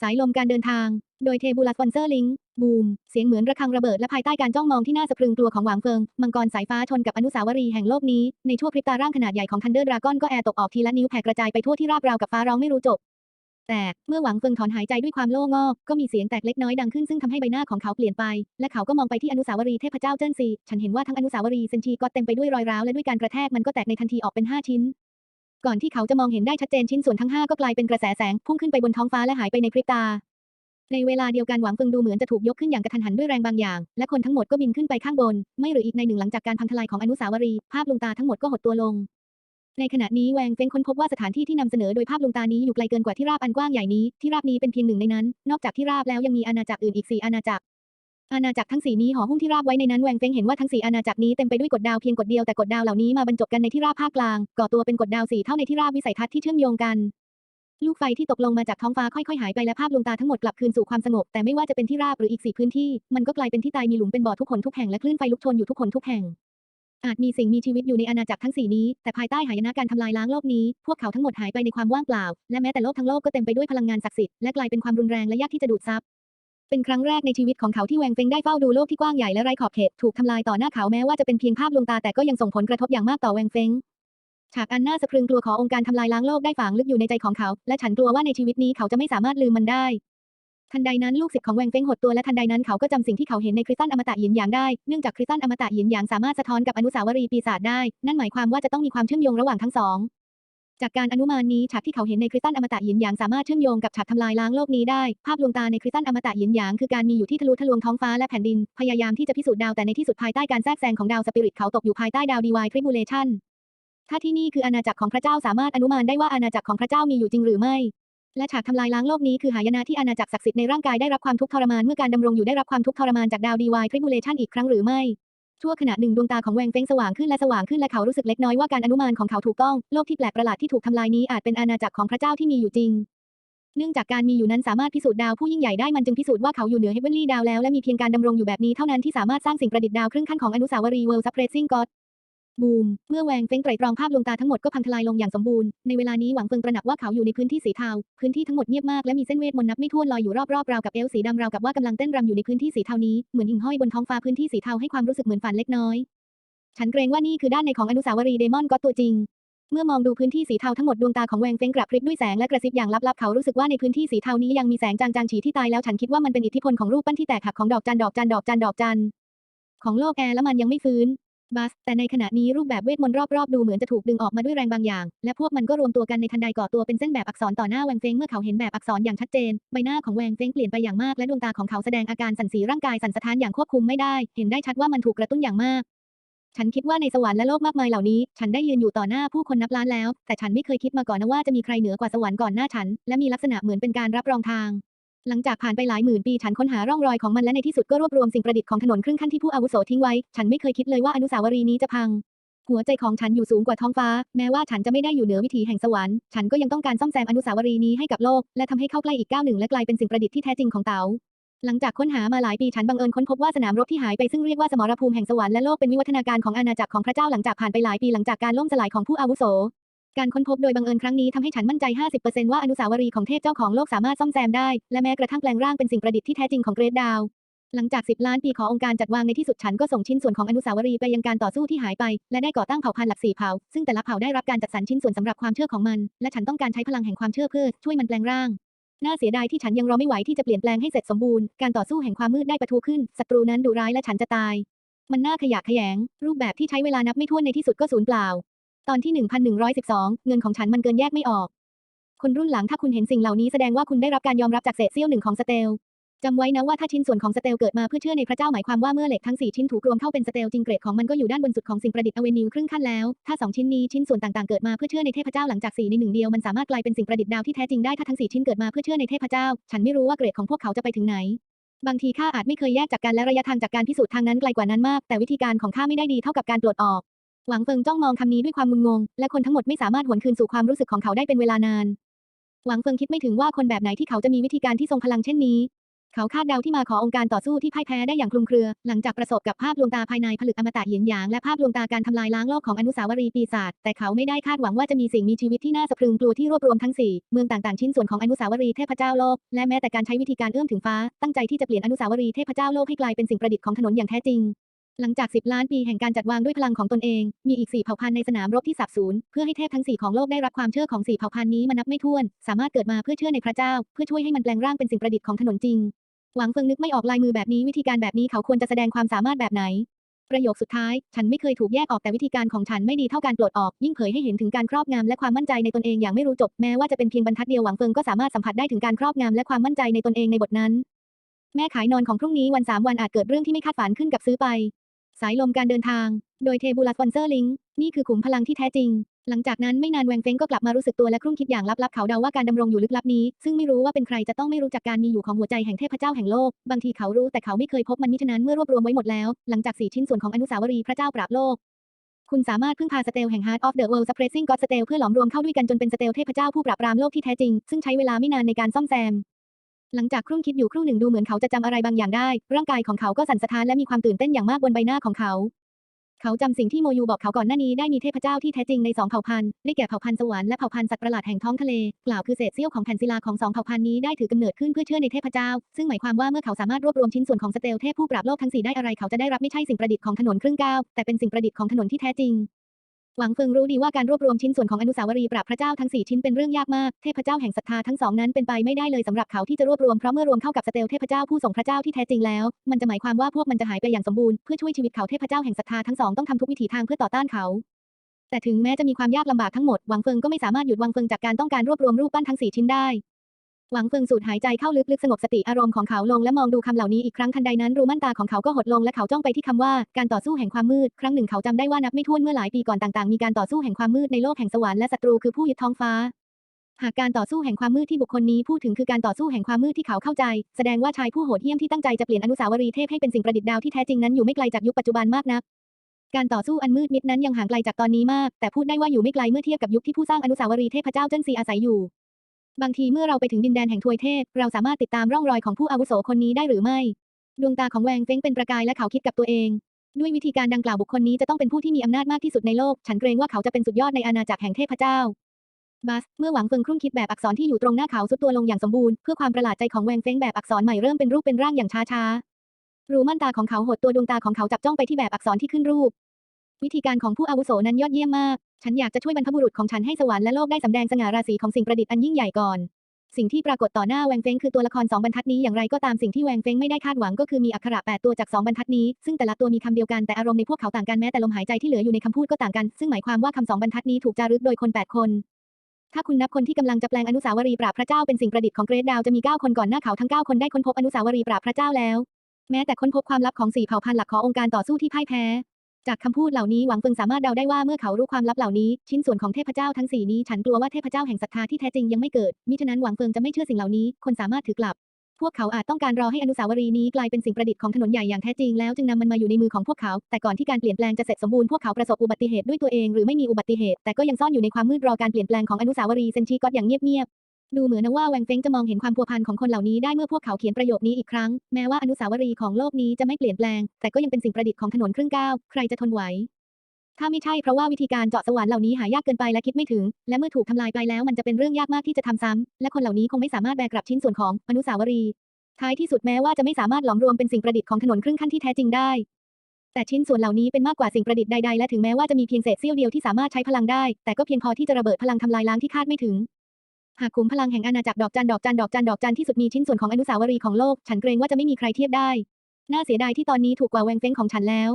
Speaker 1: สายลมการเดินทาง โดยเทบูลัสวอนเซอร์ลิงบูม เสียงเหมือนระฆังระเบิดและภายใต้การจ้องมองที่น่าสะพรึงกลัวของหวางเฟิง มังกรสายฟ้าชนกับอนุสาวรีย์แห่งโลกนี้ ในชั่วพริบตาร่างขนาดใหญ่ของทันเดอร์ดราก้อนก็แอร์ตกออกทีละนิ้วแผ่กระจายไปทั่วที่ราบราวกับฟ้าร้องไม่รู้จบ แต่เมื่อหวังเฟิงถอนหายใจด้วยความโล่งอก ก็มีเสียงแตกเล็กน้อยดังขึ้นซึ่งทำให้ใบหน้าของเขาเปลี่ยนไป และเขาก็มองไปที่อนุสาวรีย์เทพเจ้าเจิ้นซี ฉันเห็นว่าทั้งอนุสาวรีย์เซนชีก็เต็มไปด้วยรอยร้าวและด้วยการกระแทกมันก็แตกในทันทีออกเป็นห้าชิ้น ก่อนที่เขาจะมองเห็นได้ชัดเจนชิ้นส่วนทั้งห้าก็กลายเป็นกระแสแสงพุ่งขึ้นไปบนท้องฟ้าและหายไปในพริบตา ในเวลาเดียวกันหวังเฟิงดูเหมือนจะถูกยกขึ้นอย่างกระทันหันด้วยแรงบางอย่าง และคนทั้งหมดก็บินขึ้นไปข้างบน ไม่หรืออีกในหนึ่งหลังจากการพังทลายของอนุสาวรีย์ภาพลวงตาทั้งหมดก็หดตัวลง ในขณะนี้แวงเฟ้งค้นพบว่าสถานที่ที่นำเสนอโดยภาพลวงตานี้อยู่ไกลเกินกว่าที่ราบอันกว้างใหญ่นี้ ที่ราบนี้เป็นเพียงหนึ่งในนั้น นอกจากที่ราบแล้วยังมีอาณาจักรอื่นอีกสี่อาณาจักร อาณาจักรทั้งสี่นี้ห่อหุ้มที่ราบไว้ในนั้นแวงเฟ้งเห็นว่าทั้งสี่อาณาจักรนี้เต็มไปด้วยกฎดาวเพียงกฎเดียวแต่กฎดาวเหล่านี้มาบรรจบกันในที่ราบภาคกลาง ก่อตัวเป็นกฎดาวสี่เท่าในที่ราบวิสัยทัศน์ที่เชื่อมโยงกันลูกไฟที่ตกลงมาจากท้องฟ้าค่อยๆ หายไปและภาพลวงตาทั้งหมดกลับคืนสู่ความสงบ แต่ไม่ว่าจะเป็นที่ราบหรืออีกสี่พื้นที่ มันก็กลายเป็นที่ตายมีหลุมเป็นบ่อทุกคนทุกแห่งและคลื่นไฟลุกโชนอยู่ทุกคนทุกแห่ง อาจมีสิ่งมีชีวิตอยู่ในอาณาจักรทั้งสี่นี้ แต่ภายใต้หายนะการทำลายล้างโลกนี้ พวกเขาทั้งหมดหายไปในความว่างเปล่า และแม้แต่โลกทั้งโลกก็เต็มไปด้วยพลังงานศักดิ์สิทธิ์ และกลายเป็นความรุนแรงและยากที่จะดูดซับ เป็นครั้งแรกในชีวิตของเขาที่แวงเฟงได้เฝ้าดูโลกที่กว้างใหญ่และไร้ขอบเขต ถูกทำลายต่อหน้าเขาแม้ว่าจะเป็นเพียงภาพลวงตาแต่ก็ยังส่งผลกระทบอย่างมากต่อแวงเฟง ฉากอันน่าสะพรึงกลัวขององค์การทำลายล้างโลกได้ฝังลึกอยู่ในใจของเขา และฉันกลัวว่าในชีวิตนี้เขาจะไม่สามารถลืมมันได้ ทันใดนั้นลูกศิษย์ของแวงเฟ้งหดตัวและทันใดนั้นเขาก็จำสิ่งที่เขาเห็นในคริสตัลอมตะหยินหยางได้ เนื่องจากคริสตัลอมตะหยินหยางสามารถสะท้อนกับอนุสาวรีย์ปีศาจได้ นั่นหมายความว่าจะต้องมีความเชื่อมโยงระหว่างทั้งสอง จากการอนุมานนี้ฉากที่เขาเห็นในคริสตัลอมตะหยินหยางสามารถเชื่อมโยงกับฉากทำลายล้างโลกนี้ได้ ภาพลวงตาในคริสตัลอมตะหยินหยางคือการมีอยู่ที่ทะลุทะลวงท้องฟ้าและแผ่นดิน พยายามที่จะพิสูจน์ดาวแต่ในที่สุดภายใต้การแทรกแซงของดาวสปิริตเขาตกอยู่ภายใต้ดาวดีวายทริบูเลชันถ้าที่นี่คืออาณาจักรของพระเจ้าสามารถอนุมานได้ว่าอาณาจักรของพระเจ้ามีอยู่จริงหรือไม่ และฉากทำลายล้างโลกนี้คือหายนะที่อาณาจักรศักดิ์สิทธิ์ในร่างกายได้รับความทุกข์ทรมานเมื่อการดำรงอยู่ได้รับความทุกข์ทรมานจากดาวดีวายทริบูเลชันอีกครั้งหรือไม่ชั่วขณะหนึ่งดวงตาของแวงเฟ้งสว่างขึ้นและสว่างขึ้นและเขารู้สึกเล็กน้อยว่าการอนุมานของเขาถูกต้อง โลกที่แปลกประหลาดที่ถูกทำลายนี้อาจเป็นอาณาจักรของพระเจ้าที่มีอยู่จริง เนื่องจากการมีอยู่นั้นสามารถพิสูจน์ดาวผู้ยิ่งใหญ่ได้มันจึงพิสูจน์ว่าเขาอยู่เหนือเฮเวนลี่ดาวแล้วและมีเพียงการดำรงอยู่แบบนี้เท่านั้นที่สามารถสร้างสิ่งประดิษฐ์ดาวครึ่งขั้นของอนุสาวรีย์เวิลด์ซัพเรซิ่งก็อด บูม เมื่อแวงเฟ้งไตรตรองภาพลวงตาทั้งหมดก็พังทลายลงอย่างสมบูรณ์ ในเวลานี้หวังเฟิงตระหนักว่าเขาอยู่ในพื้นที่สีเทา พื้นที่ทั้งหมดเงียบมากและมีเส้นเวทมนต์นับไม่ถ้วนลอยอยู่รอบๆราวกับเอลสีดำราวกับว่ากำลังเต้นรำอยู่ในพื้นที่สีเทานี้ เหมือนหิ่งห้อยบนท้องฟ้าพื้นที่สีเทาให้ความรู้สึกเหมือนฝันเล็กน้อย ฉันเกรงว่านี่คือด้านในของอนุสาวรีย์เดมอนก็ตตัวจริง เมื่อมองดูพื้นที่สีเทาทั้งหมดดวงตาของแวงเฟ้งกระพริบด้วยแสงและกระซิบอย่างลับๆเขารู้สึกว่าในพื้นที่สีเทานี้ยังมีแสงจางๆฉีที่ตายแล้วฉันคิดว่ามันเป็นอิทธิพลของรูปปั้นที่แตกหักของดอกจันดอกจันดอกจันดอกจันของโลกแอร์และมันยังไม่ฟื้น บัส แต่ในขณะนี้รูปแบบเวทมนต์รอบๆ ดูเหมือนจะถูกดึงออกมาด้วยแรงบางอย่าง และพวกมันก็รวมตัวกันในทันใดก่อตัวเป็นเส้นแบบอักษรต่อหน้าแวงเฟงเมื่อเขาเห็นแบบอักษรอย่างชัดเจน ใบหน้าของแวงเฟงเปลี่ยนไปอย่างมากและดวงตาของเขาแสดงอาการสั่นสีร่างกายสั่นสะท้านอย่างควบคุมไม่ได้ เห็นได้ชัดว่ามันถูกกระตุ้นอย่างมาก ฉันคิดว่าในสวรรค์และโลกมากมายเหล่านี้ ฉันได้ยืนอยู่ต่อหน้าผู้คนนับล้านแล้ว แต่ฉันไม่เคยคิดมาก่อนนะว่าจะมีใครเหนือกว่าสวรรค์ก่อนหน้าฉัน และมีลักษณะเหมือนเป็นการรับรองทาง หลังจากผ่านไปหลายหมื่นปีฉันค้นหาร่องรอยของมันและในที่สุดก็รวบรวมสิ่งประดิษฐ์ของถนนครึ่งขั้นที่ผู้อาวุโสทิ้งไว้ ฉันไม่เคยคิดเลยว่าอนุสาวรีย์นี้จะพัง หัวใจของฉันอยู่สูงกว่าท้องฟ้า แม้ว่าฉันจะไม่ได้อยู่เหนือวิถีแห่งสวรรค์ ฉันก็ยังต้องการซ่อมแซมอนุสาวรีย์นี้ให้กับโลก และทำให้เข้าใกล้อีกก้าวหนึ่งและกลายเป็นสิ่งประดิษฐ์ที่แท้จริงของเต๋าหลังจากค้นหามาหลายปีฉันบังเอิญค้นพบว่าสนามรบที่หายไปซึ่งเรียกว่าสมรภูมิแห่งสวรรค์และโลกเป็นวิวัฒนาการของอาณาจักรของพระเจ้าหลังจากผ่านไปหลายปีหลังจากการล่มสลายของผู้อาวุโส การค้นพบโดยบังเอิญครั้งนี้ทำให้ฉันมั่นใจ 50%ว่าอนุสาวรีย์ของเทพเจ้าของโลกสามารถซ่อมแซมได้ และแม้กระทั่งแปลงร่างเป็นสิ่งประดิษฐ์ที่แท้จริงของเกรดดาว หลังจาก 10 ล้านปีขอองค์การจัดวางในที่สุดฉันก็ส่งชิ้นส่วนของอนุสาวรีย์ไปยังการต่อสู้ที่หายไป และได้ก่อตั้งเผ่าพันธุ์หลักสี่เผ่า ซึ่งแต่ละเผ่าได้รับการจัดสรรชิ้นส่วนสำหรับความเชื่อของมัน และฉันต้องการใช้พลังแห่งความเชื่อเพื่อช่วยมันแปลงร่างน่าเสียดายที่ฉันยังรอไม่ไหวที่จะเปลี่ยนแปลงให้เสร็จสมบูรณ์ การต่อสู้แห่งความมืดได้ปะทุขึ้น ศัตรูนั้นดุร้ายและฉันจะตาย มันน่าขยะแขยง รูปแบบที่ใช้เวลานับไม่ถ้วนในที่สุดก็สูญเปล่า ตอนที่ 1112 เงินของฉันมันเกินแยกไม่ออก คนรุ่นหลังถ้าคุณเห็นสิ่งเหล่านี้แสดงว่าคุณได้รับการยอมรับจากเศษเสี้ยวหนึ่งของสเตลจำไว้นะว่าถ้าชิ้นส่วนของสเตลเกิดมาเพื่อเชื่อในพระเจ้าหมายความว่าเมื่อเหล็กทั้ง 4 ชิ้นถูกรวมเข้าเป็นสเตลจริงเกรดของมันก็อยู่ด้านบนสุดของสิ่งประดิษฐ์อเวนิวครึ่งขั้นแล้ว ถ้า 2 ชิ้นนี้ชิ้นส่วนต่างๆเกิดมาเพื่อเชื่อในเทพเจ้าหลังจาก4ในหนึ่งเดียวมันสามารถกลายเป็นสิ่งประดิษฐ์ดาวที่แท้จริงได้ถ้าทั้ง4ชิ้นเกิดมาเพื่อเชื่อในเทพเจ้า ฉันไม่รู้ว่าเกรดของพวกเขาจะไปถึงไหน บางทีข้าอาจไม่เคยแยกจากกันและระยะทางจากการพิสูจน์ทางนั้นไกลกว่านั้นมาก แต่วิธีการของข้าไม่ได้ดีเท่ากับการปลดออก หวังเฟิงจ้องมองคำนี้ด้วยความงุนงง และคนทั้งหมดไม่สามารถหวนคืนสู่ความรู้สึกของเขาได้เป็นเวลานาน หวังเฟิงคิดไม่ถึงว่าคนแบบไหนที่เขาจะมีวิธีการที่ทรงพลังเช่นนี้ เขาคาดเดาที่มาขององค์การต่อสู้ที่พ่ายแพ้ได้อย่างคลุมเครือ หลังจากประสบกับภาพลวงตาภายในผลึกอมตะเหยียนหยางและภาพลวงตาการทำลายล้างโลกของอนุสาวรีย์ปีศาจ แต่เขาไม่ได้คาดหวังว่าจะมีสิ่งมีชีวิตที่น่าสะพรึงกลัวที่รวบรวมทั้งสี่เมืองต่างๆชิ้นส่วนของอนุสาวรีย์เทพเจ้าโลก และแม้แต่การใช้วิธีการเอื้อมถึงฟ้า ตั้งใจที่จะเปลี่ยนอนุสาวรีย์เทพเจ้าโลกให้กลายเป็นสิ่งประดิษฐ์ของถนนอย่างแท้จริง หลังจาก 10 ล้านปีแห่งการจัดวางด้วยพลังของตนเอง มีอีก 4 เผ่าพันธุ์ในสนามรบที่สับสูญเพื่อให้เทพทั้ง 4 ของโลกได้รับความเชื่อของ 4 เผ่าพันธุ์นี้มานับไม่ถ้วน สามารถเกิดมาเพื่อเชื่อในพระเจ้า เพื่อช่วยให้มันแปลงร่างเป็นสิ่งประดิษฐ์ของถนนจริง หวังเฟิงนึกไม่ออกลายมือแบบนี้วิธีการแบบนี้เขาควรจะแสดงความสามารถแบบไหน ประโยคสุดท้าย ฉันไม่เคยถูกแยกออกแต่วิธีการของฉันไม่ดีเท่าการปลดออก ยิ่งเผยให้เห็นถึงการครอบงำและความมั่นใจในตนเองอย่างไม่รู้จบ แม้ว่าจะเป็นเพียงบรรทัดเดียวหวังเฟิงก็สามารถสัมผัสได้ถึงการครอบงำและความมั่นใจในตนเองในบทนั้นแม่ขายนอนของพรุ่งนี้วันสามวันอาจเกิดเรื่องที่ไม่คาดฝันขึ้นกับซื้อไป สายลมการเดินทาง โดยเทบูลัสวอนเซอร์ลิงนี่คือขุมพลังที่แท้จริง หลังจากนั้นไม่นานแวงเฟงก็กลับมารู้สึกตัวและครุ่นคิดอย่างลับๆเขาเดาว่าการดำรงอยู่ลึกลับนี้ ซึ่งไม่รู้ว่าเป็นใครจะต้องไม่รู้จักการมีอยู่ของหัวใจแห่งเทพเจ้าแห่งโลก บางทีเขารู้แต่เขาไม่เคยพบมันมิฉะนั้นเมื่อรวบรวมไว้หมดแล้ว หลังจากสี่ชิ้นส่วนของอนุสาวรีย์พระเจ้าปราบโลกคุณสามารถพึ่งพาสเตลแห่ง Heart of the World Suppressing God สเตลเพื่อหลอมรวมเข้าด้วยกันจนเป็นสเตลเทพเจ้าผู้ปราบปรามโลกที่แท้จริง ซึ่งใช้เวลาไม่นานในการซ่อมแซม หลังจากครุ่นคิดอยู่ครู่หนึ่งดูเหมือนเขาจะจำอะไรบางอย่างได้ ร่างกายของเขาก็สั่นสะท้านและมีความตื่นเต้นอย่างมากบนใบหน้าของเขา เขาจำสิ่งที่โมยูบอกเขาก่อนหน้านี้ได้มีเทพเจ้าที่แท้จริงในสองเผ่าพันธุ์ได้แก่เผ่าพันธุ์สวรรค์และเผ่าพันธุ์สัตว์ประหลาดแห่งท้องทะเล กล่าวคือเศษเสี้ยวของแผ่นศิลาของสองเผ่าพันธุ์นี้ได้ถือกำเนิดขึ้นเพื่อเชื่อในเทพเจ้า ซึ่งหมายความว่าเมื่อเขาสามารถรวบรวมชิ้นส่วนของสเตลเทพผู้ปราบโลกทั้งสี่ได้อะไรเขาจะได้รับไม่ใช่สิ่งประดิษฐ์ของถนนครึ่งก้าวแต่เป็นสิ่งประดิษฐ์ของถนนที่แท้จริง หวังเฟิงรู้ดีว่าการรวบรวมชิ้นส่วนของอนุสาวรีย์ปราบพระเจ้าทั้ง 4 ชิ้นเป็นเรื่องยากมาก เทพเจ้าแห่งศรัทธาทั้งสองนั้นเป็นไปไม่ได้เลยสำหรับเขาที่จะรวบรวมเพราะเมื่อรวมเข้ากับสเตลเทพเจ้าผู้ทรงพระเจ้าที่แท้จริงแล้ว มันจะหมายความว่าพวกมันจะหายไปอย่างสมบูรณ์เพื่อช่วยชีวิตเขาเทพเจ้าแห่งศรัทธาทั้งสองต้องทำทุกวิถีทางเพื่อต่อต้านเขาแต่ถึงแม้จะมีความยากลำบากทั้งหมด หวังเฟิงก็ไม่สามารถหยุดหวังเฟิงจากการต้องการรวบรวมรูปปั้นทั้ง 4 ชิ้นได้ หวังเฟิงสูดหายใจเข้าลึกๆสงบสติอารมณ์ของเขาลงและมองดูคำเหล่านี้อีกครั้งทันใดนั้นรูม่านตาของเขาก็หดลงและเขาจ้องไปที่คำว่า การต่อสู้แห่งความมืด ครั้งหนึ่งเขาจำได้ว่านับไม่ถ้วนเมื่อหลายปีก่อนต่างๆ มีการต่อสู้แห่งความมืดในโลกแห่งสวรรค์และศัตรูคือผู้ยึดท้องฟ้า หากการต่อสู้แห่งความมืดที่บุคคลนี้พูดถึงคือการต่อสู้แห่งความมืดที่เขาเข้าใจ แสดงว่าชายผู้โหดเหี้ยมที่ตั้งใจจะเปลี่ยนอนุสาวรีย์เทพให้เป็นสิ่งประดิษฐ์ดาวที่แท้จริงนั้นอยู่ไม่ไกลจากยุคปัจจุบันมากนักการต่อสู้อันมืดมิดนั้นยังห่างไกลจากตอนนี้มาก แต่พูดได้ว่าอยู่ไม่ไกลเมื่อเทียบกับยุคที่ผู้สร้างอนุสาวรีย์เทพเจ้าเจิ้นซีอาศัยอยู่ บางทีเมื่อเราไปถึงดินแดนแห่งทวยเทพ เราสามารถติดตามร่องรอยของผู้อาวุโสคนนี้ได้หรือไม่ ดวงตาของแวงเฟ้งเป็นประกายและเขาคิดกับตัวเอง ด้วยวิธีการดังกล่าวบุคคลนี้จะต้องเป็นผู้ที่มีอำนาจมากที่สุดในโลก ฉันเกรงว่าเขาจะเป็นสุดยอดในอาณาจักรแห่งเทพเจ้าบัสเมื่อหวังเฟิงครุ่นคิดแบบอักษรที่อยู่ตรงหน้าเขาสุดตัวลงอย่างสมบูรณ์เพื่อความประหลาดใจของแวงเฟ้งแบบอักษรใหม่เริ่มเป็นรูปเป็นร่างอย่างช้าๆรูม่านตาของเขาหดตัวดวงตาของเขาจับจ้องไปที่แบบอักษรที่ขึ้นรูป วิธีการของผู้อาวุโสนั้นยอดเยี่ยมมาก ฉันอยากจะช่วยบรรพบุรุษของฉันให้สวรรค์และโลกได้สำแดงสง่าราศีของสิ่งประดิษฐ์อันยิ่งใหญ่ก่อน สิ่งที่ปรากฏต่อหน้าแวงเฟงคือตัวละครสองบรรทัดนี้อย่างไรก็ตามสิ่งที่แวงเฟงไม่ได้คาดหวังก็คือมีอักขระแปดตัวจากสองบรรทัดนี้ ซึ่งแต่ละตัวมีคำเดียวกันแต่อารมณ์ในพวกเขาต่างกันแม้แต่ลมหายใจที่เหลืออยู่ในคำพูดก็ต่างกัน ซึ่งหมายความว่าคำสองบรรทัดนี้ถูกจารึกโดยคนแปดคนถ้าคุณนับคนที่กำลังจะแปลงอนุสาวรีย์ปราบพระเจ้าเป็นสิ่งประดิษฐ์ของเกรดดาวจะมี 9 คนก่อนหน้าเขาทั้ง 9 คนได้ค้นพบอนุสาวรีย์ปราบพระเจ้าแล้ว แม้แต่ค้นพบความลับของสี่เผ่าพันธุ์หลักขององค์การต่อสู้ที่พ่ายแพ้ จากคำพูดเหล่านี้หวังเฟิงสามารถเดาได้ว่าเมื่อเขารู้ความลับเหล่านี้ ชิ้นส่วนของเทพเจ้าทั้งสี่นี้ฉันกลัวว่าเทพเจ้าแห่งศรัทธาที่แท้จริงยังไม่เกิดมิฉะนั้นหวังเฟิงจะไม่เชื่อสิ่งเหล่านี้ คนสามารถถือกลับ พวกเขาอาจต้องการรอให้อนุสาวรีย์นี้กลายเป็นสิ่งประดิษฐ์ของถนนใหญ่อย่างแท้จริงแล้วจึงนำมันมาอยู่ในมือของพวกเขา แต่ก่อนที่การเปลี่ยนแปลงจะเสร็จสมบูรณ์พวกเขาประสบอุบัติเหตุด้วยตัวเองหรือไม่มีอุบัติเหตุแต่ก็ยังซ่อนอยู่ในความมืดรอการเปลี่ยนแปลงของอนุสาวรีย์เซนชิกอตอย่างเงียบ ดูเหมือนว่าแวงเฟ้งจะมองเห็นความพัวพันของคนเหล่านี้ได้เมื่อพวกเขาเขียนประโยคนี้อีกครั้ง แม้ว่าอนุสาวรีย์ของโลกนี้จะไม่เปลี่ยนแปลง แต่ก็ยังเป็นสิ่งประดิษฐ์ของถนนครึ่งก้าว ใครจะทนไหว ถ้าไม่ใช่เพราะว่าวิธีการเจาะสวรรค์เหล่านี้หายากเกินไปและคิดไม่ถึง และเมื่อถูกทำลายไปแล้วมันจะเป็นเรื่องยากมากที่จะทำซ้ำ และคนเหล่านี้คงไม่สามารถแบกกลับชิ้นส่วนของอนุสาวรีย์ท้ายที่สุดแม้ว่าจะไม่สามารถหลอมรวมเป็นสิ่งประดิษฐ์ของถนนครึ่งขั้นที่แท้จริงได้ แต่ชิ้นส่วนเหล่านี้เป็นมากกว่าสิ่งประดิษฐ์ใดๆและถึงแม้ว่าจะมีเพียงเศษเสี้ยวเดียวที่สามารถใช้พลังได้ แต่ก็เพียงพอที่จะระเบิดพลังทำลายล้างที่คาดไม่ถึง หากขุมพลังแห่งอาณาจักรดอกจันดอกจันดอกจันดอกจันที่สุดมีชิ้นส่วนของอนุสาวรีย์ของโลก ฉันเกรงว่าจะไม่มีใครเทียบได้ น่าเสียดายที่ตอนนี้ถูกกว่าแวงเฟ้งของฉันแล้ว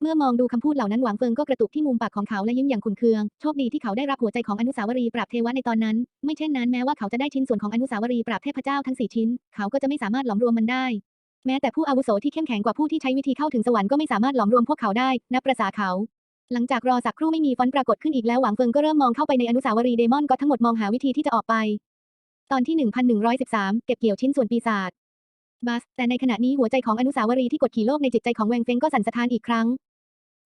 Speaker 1: เมื่อมองดูคำพูดเหล่านั้นหวังเฟิงก็กระตุกที่มุมปากของเขาและยิ้มอย่างขุนเคือง โชคดีที่เขาได้รับหัวใจของอนุสาวรีย์ปราบเทวะในตอนนั้น ไม่เช่นนั้นแม้ว่าเขาจะได้ชิ้นส่วนของอนุสาวรีย์ปราบเทพเจ้าทั้งสี่ชิ้น เขาก็จะไม่สามารถหลอมรวมมันได้ แม้แต่ผู้อาวุโสที่เข้มแข็งกว่าผู้ที่ใช้วิธีเข้าถึงสวรรค์ก็ไม่สามารถหลอมรวมพวกเขาได้ นับประสาเขา หลังจากรอสักครู่ไม่มีฟอนต์ปรากฏขึ้นอีกแล้วหวังเฟิงก็เริ่มมองเข้าไปในอนุสาวรีย์เดมอนก็ทั้งหมดมองหาวิธีที่จะออกไป ตอนที่ 1113 เก็บเกี่ยวชิ้นส่วนปีศาจบัส แต่ในขณะนี้หัวใจของอนุสาวรีย์ที่กดขี่โลกในจิตใจของแวงเฟงก็สั่นสะท้านอีกครั้ง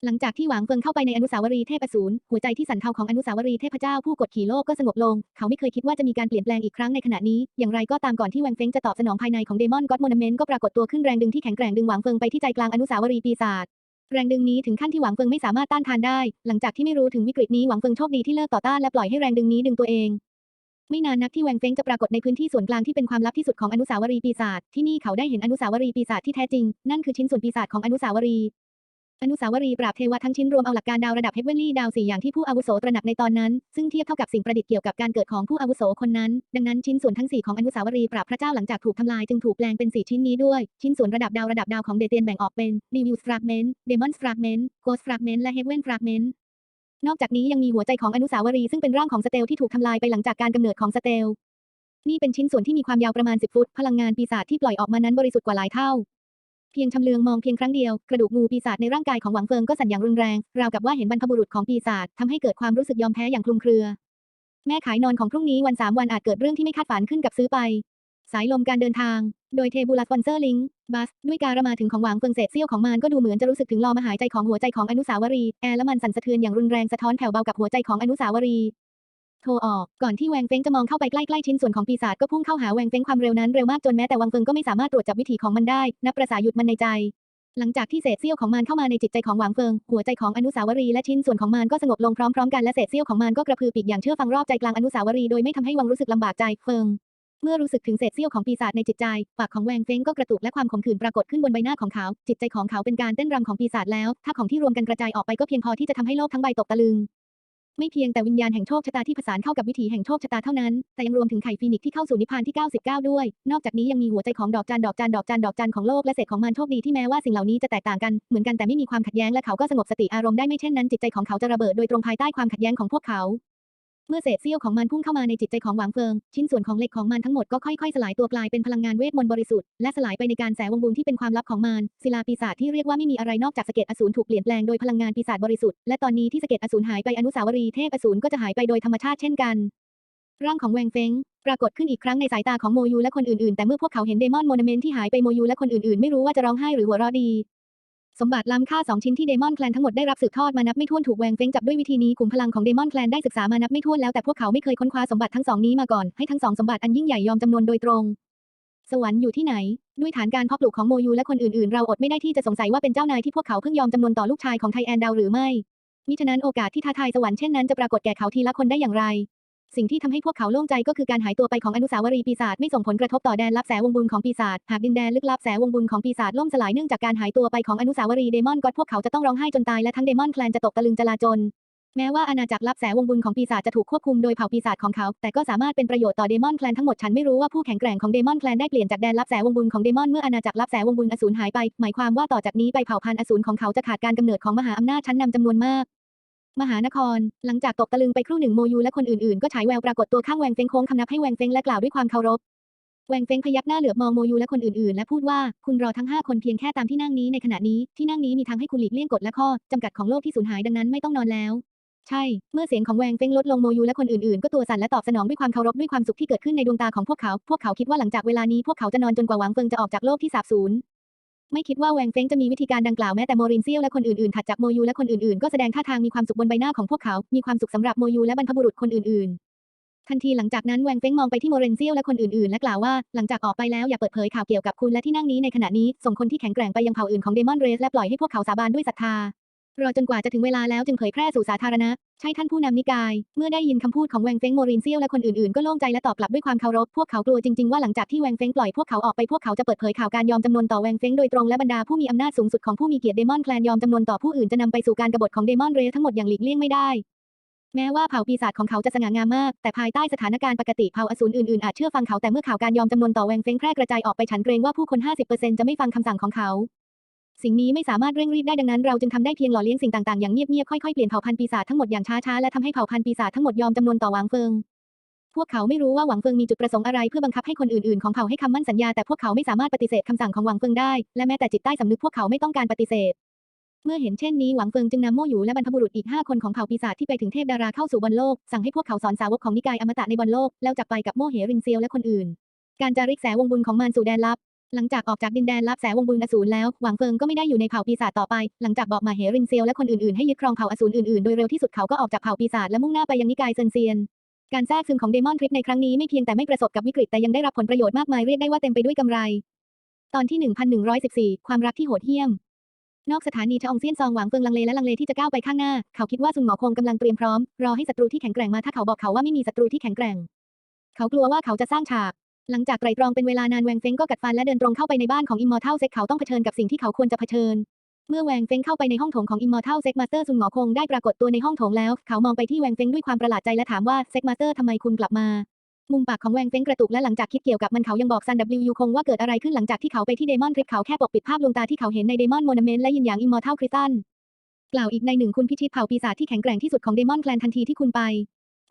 Speaker 1: หลังจากที่หวางเฟิงเข้าไปในอนุสาวรีย์เทพอสูรหัวใจที่สั่นเทาของอนุสาวรีย์เทพเจ้าผู้กดขี่โลกก็สงบลง เขาไม่เคยคิดว่าจะมีการเปลี่ยนแปลงอีกครั้งในขณะนี้ อย่างไรก็ตามก่อนที่แวงเฟงจะตอบสนองภายในของเดมอนก็อดโมนเมนต์ก็ปรากฏตัวขึ้นแรงดึงที่แข็งแกร่งดึงหวางเฟิงไปที่ใจกลางอนุสาวรีย์ปีศาจ แรงดึงนี้ถึงขั้นที่หวังเฟิงไม่สามารถต้านทานได้ หลังจากที่ไม่รู้ถึงวิกฤตนี้หวังเฟิงโชคดีที่เลิกต่อต้านและปล่อยให้แรงดึงนี้ดึงตัวเอง ไม่นานนักที่แหวงเฟ้งจะปรากฏในพื้นที่ส่วนกลางที่เป็นความลับที่สุดของอนุสาวรีย์ปีศาจที่นี่เขาได้เห็นอนุสาวรีย์ปีศาจที่แท้จริง นั่นคือชิ้นส่วนปีศาจของอนุสาวรีย์ อนุสาวรีย์ปราบเทวะทั้งชิ้นรวมเอาหลักการดาวระดับเฮเวนลี่ดาวสี่อย่างที่ผู้อาวุโสตระหนักในตอนนั้น ซึ่งเทียบเท่ากับสิ่งประดิษฐ์เกี่ยวกับการเกิดของผู้อาวุโสคนนั้น ดังนั้นชิ้นส่วนทั้งสี่ของอนุสาวรีย์ปราบพระเจ้าหลังจากถูกทำลายจึงถูกแปลงเป็นสี่ชิ้นนี้ด้วย ชิ้นส่วนระดับดาวระดับดาวของเดเตียนแบ่งออกเป็น Devil's Fragment Demon's Fragment Ghost Fragment และ Heaven Fragment นอกจากนี้ยังมีหัวใจของอนุสาวรีย์ซึ่งเป็นร่างของสเตลที่ถูกทำลายไปหลังจากการกำเนิดของสเตลนี่เป็นชิ้นส่วนที่มีความยาวประมาณ 10 ฟุต พลังงานปีศาจที่ปล่อยออกมานั้นบริสุทธิ์กว่าหลายเท่า เพียงชำเลืองมองเพียงครั้งเดียว กระดูกงูปีศาจในร่างกายของหวังเฟิงก็สั่นอย่างรุนแรง ราวกับว่าเห็นบรรพบุรุษของปีศาจทำให้เกิดความรู้สึกยอมแพ้อย่างคลุมเครือ แม่ขายนอนของพรุ่งนี้วันสามวันอาจเกิดเรื่องที่ไม่คาดฝันขึ้นกับซื้อไป สายลมการเดินทาง โดยเทบูลัสวันเซอร์ลิงบัส ด้วยการมาถึงของหวังเฟิงเศษเสี้ยวของมันก็ดูเหมือนจะรู้สึกถึงลมหายใจของหัวใจของอนุสาวรีย์แอร์และมันสั่นสะเทือนอย่างรุนแรงสะท้อนแผ่วเบากับหัวใจของอนุสาวรีย์ โทรออก ก่อนที่แวงเฟ้งจะมองเข้าไปใกล้ๆชิ้นส่วนของปีศาจก็พุ่งเข้าหาแวงเฟ้งความเร็วนั้นเร็วมากจนแม้แต่วังเฟิงก็ไม่สามารถตรวจจับวิถีของมันได้ นับประสาหยุดมันในใจ หลังจากที่เศษเสี้ยวของมันเข้ามาในจิตใจของหวางเฟิง หัวใจของอนุสาวรีย์และชิ้นส่วนของมันก็สงบลงพร้อมๆกันและเศษเสี้ยวของมันก็กระพือปีกอย่างเชื่อฟังรอบใจกลางอนุสาวรีย์โดยไม่ทำให้วังรู้สึกลำบากใจเฟิงเมื่อรู้สึกถึงเศษเสี้ยวของปีศาจในจิตใจ ปากของแวงเฟ้งก็กระตุกและความขมขื่นปรากฏขึ้นบนใบหน้าของเขา จิตใจของเขาเป็นการเต้นรำของปีศาจแล้ว ถ้าของที่รวมกันกระจายออกไปก็เพียงพอที่จะทำให้โลกทั้งใบตกตะลึง ไม่เพียงแต่วิญญาณแห่งโชคชะตาที่ผสานเข้ากับวิถีแห่งโชคชะตาเท่านั้น แต่ยังรวมถึงไข่ฟีนิกซ์ที่เข้าสู่นิพพานที่ 99 ด้วย นอกจากนี้ยังมีหัวใจของดอกจันดอกจันดอกจันดอกจันของโลกและเศษของมันโชคดีที่แม้ว่าสิ่งเหล่านี้จะแตกต่างกัน เหมือนกันแต่ไม่มีความขัดแย้งและเขาก็สงบสติอารมณ์ได้ไม่เช่นนั้นจิตใจของเขาจะระเบิดโดยตรงภายใต้ความขัดแย้งของพวกเขา เมื่อเศษเสี้ยวของมันพุ่งเข้ามาในจิตใจของหวางเฟิง ชิ้นส่วนของเหล็กของมันทั้งหมดก็ค่อยๆ สลายตัวกลายเป็นพลังงานเวทมนต์บริสุทธิ์และสลายไปในการแสวงบุญที่เป็นความลับของมันศิลาปีศาจที่เรียกว่าไม่มีอะไรนอกจากสะเก็ดอสูรถูกเปลี่ยนแปลงโดยพลังงานปีศาจบริสุทธิ์และตอนนี้ที่สะเก็ดอสูรหายไปอนุสาวรีย์เทพอสูรก็จะหายไปโดยธรรมชาติเช่นกันร่างของแวงเฟงปรากฏขึ้นอีกครั้งในสายตาของโมยูและคนอื่นๆ แต่เมื่อพวกเขาเห็นเดมอนโมนาเมนที่หายไปโมยูและคนอื่นๆ ไม่รู้ว่าจะร้องไห้หรือหัวเราะดี สมบัติล้ำค่าสองชิ้นที่เดมอนแคลนทั้งหมดได้รับสืบทอดมานับไม่ถ้วนถูกแวงเฟ้งจับด้วยวิธีนี้กลุ่มพลังของเดมอนแคลนได้ศึกษามานับไม่ถ้วนแล้วแต่พวกเขาไม่เคยค้นคว้าสมบัติทั้งสองนี้มาก่อนให้ทั้งสองสมบัติอันยิ่งใหญ่ยอมจำนวนโดยตรง สวรรค์อยู่ที่ไหน ด้วยฐานการเพาะปลูกของโมยูและคนอื่นๆ เราอดไม่ได้ที่จะสงสัยว่าเป็นเจ้านายที่พวกเขาเพิ่งยอมจำนวนต่อลูกชายของไทแอนดาวหรือไม่มิฉะนั้นโอกาสที่ท้าทายสวรรค์เช่นนั้นจะปรากฏแก่เขาทีละคนได้อย่างไร สิ่งที่ทำให้พวกเขาโล่งใจก็คือการหายตัวไปของอนุสาวรีย์ปีศาจไม่ส่งผลกระทบต่อแดนลับแสวงบุญของปีศาจหากดินแดนลึกลับแสวงบุญของปีศาจล่มสลายเนื่องจากการหายตัวไปของอนุสาวรีย์เดมอนก็พวกเขาจะต้องร้องไห้จนตายและทั้งเดมอนแคลนจะตกตะลึงจลาจลแม้ว่าอาณาจักรลับแสวงบุญของปีศาจจะถูกควบคุมโดยเผ่าปีศาจของเขา แต่ก็สามารถเป็นประโยชน์ต่อเดมอนแคลนทั้งหมด ฉันไม่รู้ว่าผู้แข็งแกร่งของเดมอนแคลนได้เปลี่ยนจากแดนลับแสวงบุญของเดมอนเมื่ออาณาจักรลับแสวงบุญอสูรหายไป หมายความว่าต่อจากนี้ไปเผ่าพันธุ์อสูรของเขาจะขาดการกำเนิดของมหาอำนาจชั้นนำจำนวนมาก มหานคร หลังจากตกตะลึงไปครู่หนึ่งโมยูและคนอื่นๆ ก็ฉายแววปรากฏตัวข้างแวงเฟงโค้งคำนับให้แวงเฟงและกล่าวด้วยความเคารพ แวงเฟงพยักหน้าเหลือบมองโมยูและคนอื่นๆ และพูดว่าคุณรอทั้งห้าคนเพียงแค่ตามที่นั่งนี้ในขณะนี้ที่นั่งนี้มีทางให้คุณหลีกเลี่ยงกฎและข้อจำกัดของโลกที่สูญหายดังนั้นไม่ต้องนอนแล้ว ใช่ เมื่อเสียงของแวงเฟงลดลงโมยูและคนอื่นๆ ก็ตัวสั่นและตอบสนองด้วยความเคารพด้วยความสุขที่เกิดขึ้นในดวงตาของพวกเขา พวกเขาคิดว่าหลังจากเวลานี้พวกเขาจะนอนจนกว่าหวังเฟิงจะออกจากโลกที่สาบสูญ ไม่คิดว่าแวงเฟงจะมีวิธีการดังกล่าวแม้แต่โมรินเซียวและคนอื่นๆถัดจากโมยูและคนอื่นๆ ก็แสดงท่าทางมีความสุขบนใบหน้าของพวกเขา มีความสุขสำหรับโมยูและบรรพบุรุษคนอื่นๆ ทันทีหลังจากนั้นแวงเฟ้งมองไปที่โมเรนเซียวและคนอื่นๆ และกล่าวว่าหลังจากออกไปแล้วอย่าเปิดเผยข่าวเกี่ยวกับคุณและที่นั่งนี้ในขณะนี้ส่งคนที่แข็งแกร่งไปยังเผ่าอื่นของเดมอนเรสและปล่อยให้พวกเขาสาบานด้วยศรัทธา รอจนกว่าจะถึงเวลาแล้วจึงเผยแพร่สู่สาธารณะ ใช่ท่านผู้นำนิกาย เมื่อได้ยินคำพูดของแวงเฟงโมรินเซียวและคนอื่นๆ ก็โล่งใจและตอบกลับด้วยความเคารพ พวกเขากลัวจริงๆว่าหลังจากที่แวงเฟงปล่อยพวกเขาออกไปพวกเขาจะเปิดเผยข่าวการยอมจำนนต่อแวงเฟงโดยตรงและบรรดาผู้มีอำนาจสูงสุดของผู้มีเกียรติเดมอนแคลนยอมจำนนต่อผู้อื่นจะนำไปสู่การกบฏของเดมอนเรสทั้งหมดอย่างหลีกเลี่ยงไม่ได้แม้ว่าเผ่าปีศาจของเขาจะสง่างามมาก แต่ภายใต้สถานการณ์ปกติเผ่าอสูรอื่นๆอาจเชื่อฟังเขาแต่เมื่อข่าวการยอมจำนนต่อแวงเฟ้งแพร่กระจายออกไปฉันเกรงว่าผู้คน 50%จะไม่ฟังคำสั่งของเขา สิ่งนี้ไม่สามารถเร่งรีบได้ดังนั้นเราจึงทำได้เพียงหล่อเลี้ยงสิ่งต่างๆอย่างเงียบๆค่อยๆเปลี่ยนเผ่าพันธุ์ปีศาจทั้งหมดอย่างช้าๆและทำให้เผ่าพันธุ์ปีศาจทั้งหมดยอมจำนวนต่อหวังเฟิงพวกเขาไม่รู้ว่าหวังเฟิงมีจุดประสงค์อะไรเพื่อบังคับให้คนอื่นๆของเผ่าให้คำมั่นสัญญาแต่พวกเขาไม่สามารถปฏิเสธคำสั่งของหวังเฟิงได้ และแม้แต่จิตใต้สำนึกพวกเขาไม่ต้องการปฏิเสธ เมื่อเห็นเช่นนี้หวังเฟิงจึงนำโม่หยูและบรรพบุรุษอีกห้าคนของเผ่าปีศาจที่ไปถึงเทพดาราเข้าสู่บอลโลก สั่งให้พวกเขาสอนสาวกของนิกายอมตะในบอลโลกแล้วจับไปกับโม่เหรินเซียวและคนอื่น การจาริกแสวงบุญของมารสู่แดนลับ หลังจากออกจากดินแดนลับแสวงบุญอสูรแล้ว หวังเฟิงก็ไม่ได้อยู่ในเผ่าปีศาจต่อไป หลังจากบอกมาเหรินเซียวและคนอื่นๆให้ยึดครองเผ่าอสูรอื่นๆ โดยเร็วที่สุดเขาก็ออกจากเผ่าปีศาจและมุ่งหน้าไปยังนิกายเซินเซียน การแทรกซึมของเดมอนทริปในครั้งนี้ไม่เพียงแต่ไม่ประสบกับวิกฤตแต่ยังได้รับผลประโยชน์มากมายเรียกได้ว่าเต็มไปด้วยกำไร ตอนที่ 1114 ความรักที่โหดเหี้ยม นอกสถานีชะองเซียนซองหวังเฟิงลังเลและลังเลที่จะก้าวไปข้างหน้า เขาคิดว่าซุนหงอคงกำลังเตรียมพร้อมรอให้ศัตรูที่แข็งแกร่งมาถ้าเขาบอกเขาว่าไม่มีศัตรูที่แข็งแกร่ง เขากลัวว่าเขาจะสร้างฉาก หลังจากไตรตรองเป็นเวลานานแวงเฟ้งก็กัดฟันและเดินตรงเข้าไปในบ้านของอิมมอร์ทัลเซ็กเขาต้องเผชิญกับสิ่งที่เขาควรจะเผชิญ เมื่อแวงเฟ้งเข้าไปในห้องโถงของอิมมอร์ทัลเซ็กมาสเตอร์ซุนหงอคงได้ปรากฏตัวในห้องโถงแล้ว เขามองไปที่แวงเฟ้งด้วยความประหลาดใจและถามว่าเซ็กมาสเตอร์ทำไมคุณกลับมา มุมปากของแวงเฟ้งกระตุกและหลังจากคิดเกี่ยวกับมันเขายังบอกซันดับยูคงว่าเกิดอะไรขึ้นหลังจากที่เขาไปที่เดมอนทริปเขาแค่ปกปิดภาพลวงตาที่เขาเห็นในเดมอนโมนาเมนต์และยินหยางอิมมอร์ทัลคริสตันกล่าวอีกในหนึ่งคุณพิชิตเผ่าปีศาจที่แข็งแกร่งที่สุดของเดมอนแคลนทันทีที่คุณไป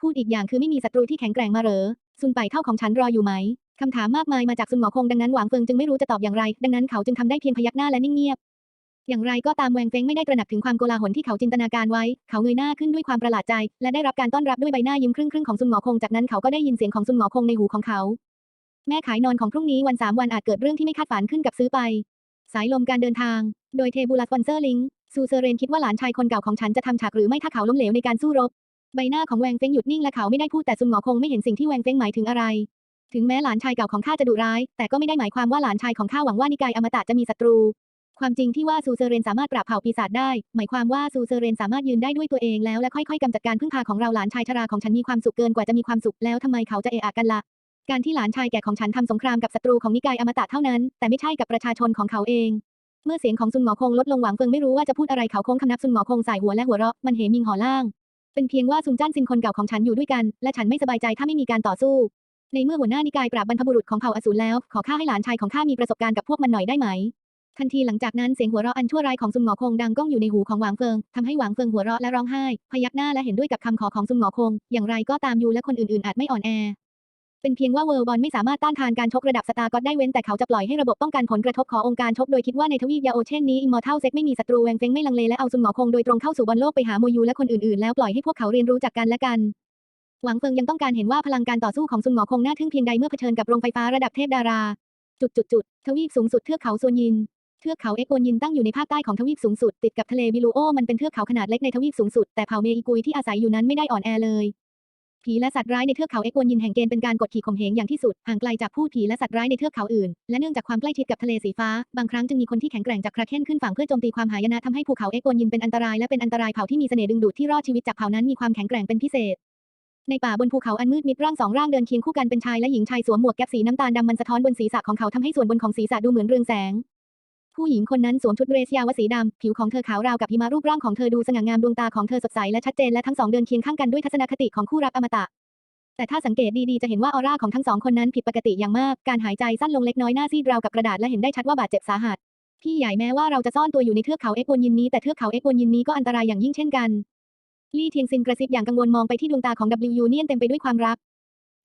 Speaker 1: พูดอีกอย่างคือไม่มีศัตรูที่แข็งแกร่งมาเหรอซุนไปเท่าของฉันรออยู่ไหม คำถามมากมายมาจากซุนหงอคงดังนั้นหวังเฟิงจึงไม่รู้จะตอบอย่างไร ดังนั้นเขาจึงทำได้เพียงพยักหน้าและนิ่งเงียบ อย่างไรก็ตามแวงเฟงไม่ได้ตระหนักถึงความโกลาหลที่เขาจินตนาการไว้ เขาเงยหน้าขึ้นด้วยความประหลาดใจ และได้รับการต้อนรับด้วยใบหน้ายิ้มครึ่งครึ่งของซุนหงอคงจากนั้นเขาก็ได้ยินเสียงของซุนหงอคงในหูของเขา แม่ขายนอนของพรุ่งนี้วันสามวันอาจเกิดเรื่องที่ไม่คาดฝันขึ้นกับซื้อไป สายลมการเดินทาง โดยเทบูลัสวันเซอร์ลิงซูเซเรนคิดว่าหลานชายคนเก่าของฉันจะทำฉากหรือไม่ถ้าเขาล้มเหลวในการสู้รบใบหน้าของแวงเฟงหยุดนิ่งและเขาไม่ได้พูดแต่ซุนหงอคงไม่เห็นสิ่งที่แวงเฟงหมายถึงอะไร ถึงแม้หลานชายเก่าของข้าจะดุร้าย แต่ก็ไม่ได้หมายความว่าหลานชายของข้าหวังว่านิกายอมตะจะมีศัตรู ความจริงที่ว่าซูเซเรนสามารถปราบเผ่าปีศาจได้ หมายความว่าซูเซเรนสามารถยืนได้ด้วยตัวเองแล้วและค่อยๆกำจัดการพึ่งพาของเราหลานชายชราของฉันมีความสุขเกินกว่าจะมีความสุขแล้วทำไมเขาจะเอะอะกันละ่ะการที่หลานชายแก่ของฉันทำสงครามกับศัตรูของนิกายอมตะเท่านั้น แต่ไม่ใช่กับประชาชนของเขาเอง เมื่อเสียงของซุนหงอคงลดลงหวังเฟิงไม่รู้ว่าจะพูดอะไรเขาโค้งคำนับซุนหงอคงสายหัวและหัวเราะมันเหมิงหอล่าง เป็นเพียงว่าซุนจ้านซินคนเก่าของฉันอยู่ด้วยกัน และฉันไม่สบายใจถ้าไม่มีการต่อสู้ ในเมื่อหัวหน้านิกายปราบบรรพบุรุษของเผ่าอสูรแล้ว ขอข้าให้หลานชายของข้ามีประสบการณ์กับพวกมันหน่อยได้ไหม ทันทีหลังจากนั้นเสียงหัวเราะอันชั่วร้ายของซุนหงอคงดังก้องอยู่ในหูของหวางเฟิงทำให้หวางเฟิงหัวเราะและร้องไห้ พยักหน้าและเห็นด้วยกับคำขอของซุนหงอคง อย่างไรก็ตามยูและคนอื่นๆ อาจไม่อ่อนแอ เป็นเพียงว่าเวิร์บอลไม่สามารถต้านทานการชกระดับสตาร์ก็ได้เว้นแต่เขาจะปล่อยให้ระบบป้องกันผลกระทบขององค์การชกโดยคิดว่าในทวีปยาโอเช่นนี้อิมมอร์ทัลเซ็กไม่มีศัตรูแวงเฟงไม่ลังเลและเอาซุนหงอคงโดยตรงเข้าสู่บอลโลกไปหาโมยูและคนอื่นๆแล้วปล่อยให้พวกเขาเรียนรู้จากกันและกัน หวังเฟิงยังต้องการเห็นว่าพลังการต่อสู้ของซุนหงอคงน่าทึ่งเพียงใดเมื่อเผชิญกับโรงไฟฟ้าระดับเทพดารา จุดจุดจุดทวีปสูงสุดเทือกเขาซนยิน เทือกเขาเอ็กโวนยินตั้งอยู่ในภาคใต้ของทวีปสูงสุดติดกับทะเลบิลูโอมันเป็นเทือกเขาขนาดเล็กในทวีปสูงสุดแต่เผ่าเมอีกุยที่อาศัยอยู่นั้นไม่ได้อ่อนแอเลย ผีและสัตว์ร้ายในเทือกเขาเอ็กโวนยินแห่งเกณฑ์เป็นการกดขี่ข่มเหงอย่างที่สุดห่างไกลจากพูดผีและสัตว์ร้ายในเทือกเขาอื่นและเนื่องจากความใกล้ชิดกับทะเลสีฟ้าบางครั้งจึงมีคนที่แข็งแกร่งจากคราเคนขึ้นฝั่งเพื่อโจมตีความหายนะทำให้ภูเขาเอ็กโวนยินเป็นอันตรายและเป็นอันตรายเผ่าที่มีเสน่ห์ดึงดูดที่รอดชีวิตจากเผ่านั้นมีความแข็งแกร่งเป็นพิเศษ ในป่าบนภูเขาอันมืดมิดร่างสองร่างเดินเคียงคู่กันเป็นชายและหญิงชายสวมหมวกแก๊ปสีน้ำตาลดำมันสะท้อนบนศีรษะของเขาทำให้ส่วนบนของศีรษะดูเหมือนเรืองแสง ผู้หญิงคนนั้นสวมชุดเรสยาวสีดำผิวของเธอขาวราวกับหิมะรูปร่างของเธอดูสง่างามดวงตาของเธอสดใสและชัดเจนและทั้งสองเดินเคียงข้างกันด้วยทัศนคติของคู่รักอมตะแต่ถ้าสังเกตดีๆ จะเห็นว่าออร่าของทั้งสองคนนั้นผิดปกติอย่างมาก การหายใจสั้นลงเล็กน้อยหน้าซีดราวกับกระดาษและเห็นได้ชัดว่าบาดเจ็บสาหัส พี่ใหญ่แม้ว่าเราจะซ่อนตัวอยู่ในเทือกเขาเอ็กวนยินนี้แต่เทือกเขาเอ็กวนยินนี้ก็อันตรายอย่างยิ่งเช่นกัน ลี่เทียงซินกระซิบอย่างกังวลมองไปที่ดวงตาของ W เนียนเต็มไปด้วยความรัก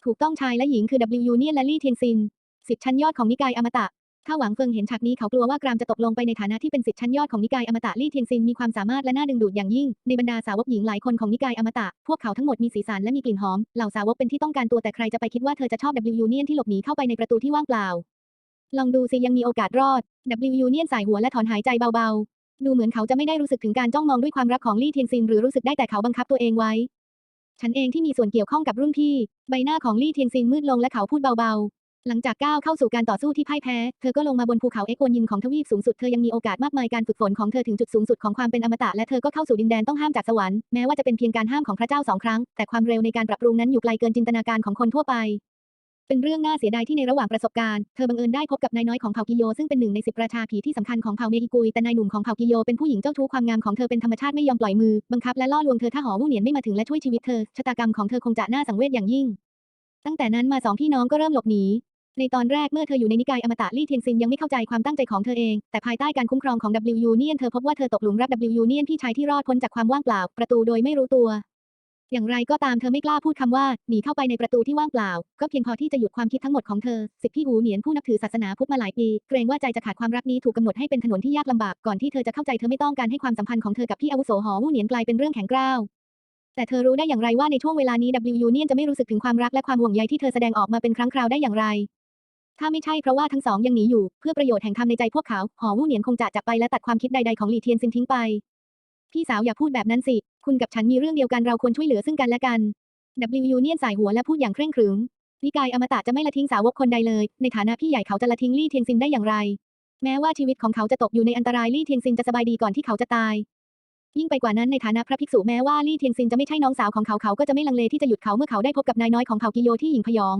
Speaker 1: ถูกต้องชายและหญิงคือ W เนียนและลี่เทียงซินสิทธิชั้นยอดของนิกายอมตะ ถ้าหวังเฟิงเห็นฉากนี้เขากลัวว่ากรามจะตกลงไปในฐานะที่เป็นสิทธิชั้นยอดของนิกายอมตะลี่เทียงซินมีความสามารถและน่าดึงดูดอย่างยิ่ง ในบรรดาสาวกหญิงหลายคนของนิกายอมตะ พวกเขาทั้งหมดมีสีสันและมีกลิ่นหอม เหล่าสาวกเป็นที่ต้องการตัวแต่ใครจะไปคิดว่าเธอจะชอบ W เนียนที่หลบหนีเข้าไปในประตูที่ว่างเปล่า ลองดูสิยังมีโอกาสรอด W เนียนสายหัวและถอนหายใจเบาๆ ดูเหมือนเขาจะไม่ได้รู้สึกถึงการจ้องมองด้วยความรักของลี่เทียงซินหรือรู้สึกได้แต่เขาบังคับตัวเองไว้ ฉันเองที่มีส่วนเกี่ยวข้องกับรุ่นพี่ ใบหน้าของลี่เทียงซินมืดลงและเขาพูดเบาๆ หลังจากก้าวเข้าสู่การต่อสู้ที่พ่ายแพ้ เธอก็ลงมาบนภูเขาเอ็กโวนยินของทวีปสูงสุด เธอยังมีโอกาสมากมายการฝึกฝนของเธอถึงจุดสูงสุดของความเป็นอมตะและเธอก็เข้าสู่ดินแดนต้องห้ามจากสวรรค์แม้ว่าจะเป็นเพียงการห้ามของพระเจ้าสองครั้ง แต่ความเร็วในการปรับปรุงนั้นอยู่ไกลเกินจินตนาการของคนทั่วไป เป็นเรื่องน่าเสียดายที่ในระหว่างประสบการณ์ เธอบังเอิญได้พบกับนายน้อยของเผ่ากิโยซึ่งเป็นหนึ่งในสิบราชาผีที่สำคัญของเผ่าเมอิกุย แต่นายหนุ่มของเผ่ากิโยเป็นผู้หญิงเจ้าชู้ความงามของเธอเป็นธรรมชาติไม่ยอมปล่อยมือ บังคับและล่อลวงเธอถ้าหอวู่เหนียนไม่มาถึงและช่วยชีวิตเธอ ชะตากรรมของเธอคงจะน่าสังเวชอย่างยิ่ง ตั้งแต่นั้นมาสองพี่น้องก็เริ่มหลบหนี ในตอนแรกเมื่อเธออยู่ในนิกายอมตะลี่เทียงซินยังไม่เข้าใจความตั้งใจของเธอเอง แต่ภายใต้การคุ้มครองของ W Union เธอพบว่าเธอตกหลุมรัก W Union พี่ชายที่รอดพ้นจากความว่างเปล่า ประตูโดยไม่รู้ตัว อย่างไรก็ตามเธอไม่กล้าพูดคำว่า หนีเข้าไปในประตูที่ว่างเปล่า ก็เพียงพอที่จะหยุดความคิดทั้งหมดของเธอ สิทธิพี่หูเหนียนผู้นับถือศาสนาพุทธมาหลายปี เกรงว่าใจจะขาดความรักนี้ถูกกำหนดให้เป็นถนนที่ยากลำบากก่อนที่เธอจะเข้าใจเธอไม่ต้องการให้ความสัมพันธ์ของเธอกับพี่อาวุโสหอวู่เหนียนกลายเป็นเรื่องแข็งกร้าวแต่เธอรู้ได้อย่างไรว่าในช่วงเวลานี้ W Union จะไม่รู้สึกถึงความรักและความห่วงใยที่เธอแสดงออกมาเป็นครั้งคราวได้อย่างไร ถ้าไม่ใช่เพราะว่าทั้งสองยังหนีอยู่ เพื่อประโยชน์แห่งธรรมในใจพวกเขา หอวู่เหนียนคงจะจับไปและตัดความคิดใดๆของหลี่เทียนซินทิ้งไป พี่สาวอย่าพูดแบบนั้นสิ คุณกับฉันมีเรื่องเดียวกันเราควรช่วยเหลือซึ่งกันและกัน W Union สายหัวและพูดอย่างเคร่งครึมนิกายอมตะจะไม่ละทิ้งสาวกคนใดเลย ในฐานะพี่ใหญ่เขาจะละทิ้งลี่เทียงซินได้อย่างไร แม้ว่าชีวิตของเขาจะตกอยู่ในอันตรายลี่เทียงซินจะสบายดีก่อนที่เขาจะตาย ยิ่งไปกว่านั้นในฐานะพระภิกษุแม้ว่าลี่เทียงซินจะไม่ใช่น้องสาวของเขาเขาก็จะไม่ลังเลที่จะหยุดเขาเมื่อเขาได้พบกับนายน้อยของเผ่ากิโยที่หญิงพยอง